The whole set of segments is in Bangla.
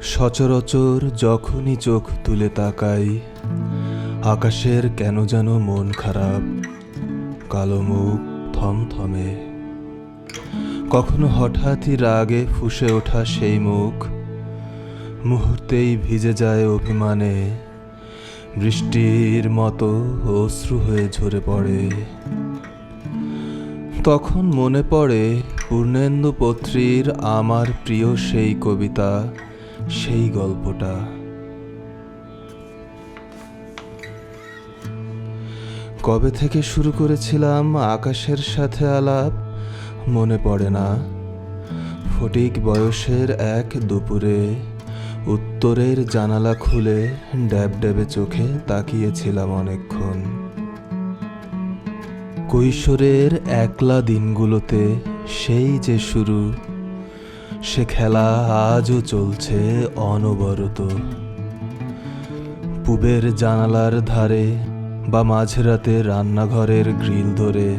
সচরাচর যখনই চোখ তুলে তাকাই, আকাশের কেন যেন মন খারাপ, কালো মুখ থমথমে। কখনো হঠাৎই রাগে ফুসে ওঠা সেই মুখ, মুহূর্তেই ভিজে যায় অভিমানে, বৃষ্টির মতো অশ্রু হয়ে ঝরে পড়ে। তখন মনে পড়ে পূর্ণেন্দু পত্রীর আমার প্রিয় সেই কবিতা সেই গল্পটা। কবে থেকে শুরু করেছিলাম আকাশের সাথে আলাপ? মনে পড়ে না। ফটিক বয়সের এক দুপুরে উত্তরের জানালা খুলে ড্যাব ড্যাবে চোখে তাকিয়েছিলাম অনেকক্ষণ। কৈশোরের একলা দিনগুলোতে সেই যে শুরু সে খেলা আজও চলছে অনবরত। পুবের জানালার ধারে বা মাঝরাতে রান্নাঘরের গ্রিল ধরে,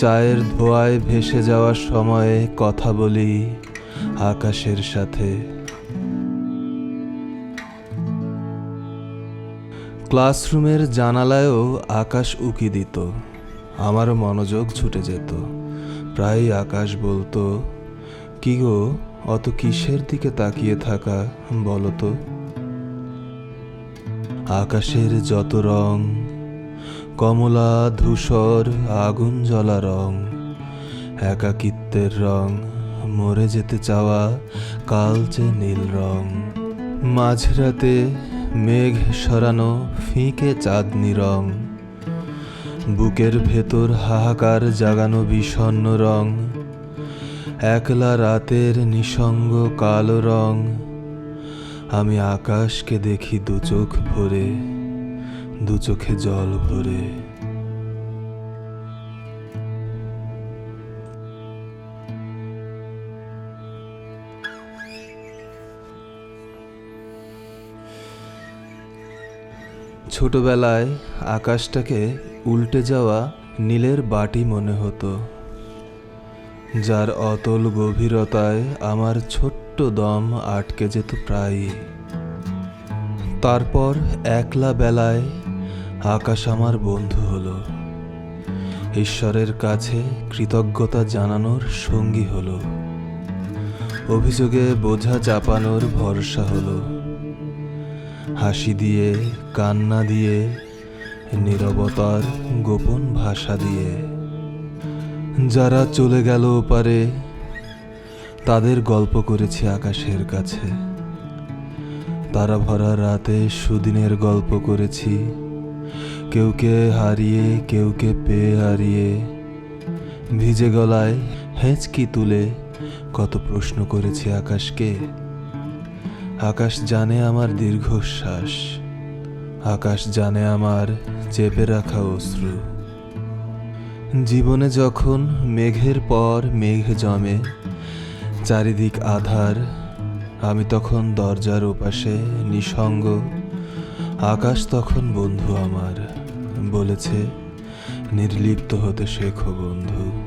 চায়ের ধোয়ায় ভেসে যাওয়ার সময়ে কথা বলি আকাশের সাথে। ক্লাসরুমের জানালায়ও আকাশ উকি দিত, আমার মনোযোগ ছুটে যেত প্রায় আকাশ বলতো কি গো? অত কিসের দিকে তাকিয়ে থাকা, বলো তো? আকাশের যত রং, কমলা ধূসর আগুন জ্বলা রং, একাকিত্বের রং, মরে যেতে চাওয়া কালচে নীল রং। মাঝরাতে মেঘ সরানো ফিকে চাঁদনি রং, বুকের ভেতর হাহাকার জাগানো বিষণ্ণ রং একলা রাতের নিসঙ্গ কালো রং, আমি আকাশকে দেখি দু চোখ ভরে, দু চোখে জল ভরে। ছোটবেলায় আকাশটাকে উল্টে যাওয়া নীলের বাটি মনে হতো। যার অতল গভীরতায় আমার ছোট্ট দম আটকে যেত প্রায়ই। তারপর একলা বেলায় আকাশ আমার বন্ধু হলো। ঈশ্বরের কাছে কৃতজ্ঞতা জানানোর সঙ্গী হলো। অভিযোগে বোঝা চাপানোর ভরসা হলো। হাসি দিয়ে, কান্না দিয়ে, নীরবতার গোপন ভাষা দিয়ে। যারা চলে গেল পারে, তাদের গল্প করেছি আকাশের কাছে। তারা ভরা রাতে সুদিনের গল্প করেছি। কেউকে হারিয়ে কেউকে পেয়ে হারিয়ে। ভিজে গলায় হেঁচকি তুলে কত প্রশ্ন করেছি আকাশকে। আকাশ জানে আমার দীর্ঘশ্বাস। আকাশ জানে আমার চেপে রাখা অশ্রু। জীবনে যখন মেঘের পর মেঘ জমে, চারিদিক আধার, আমি তখন দরজার ওপাশে নিঃসঙ্গ, আকাশ তখন বন্ধু আমার, বলেছে, নির্লিপ্ত হতে শেখো বন্ধু।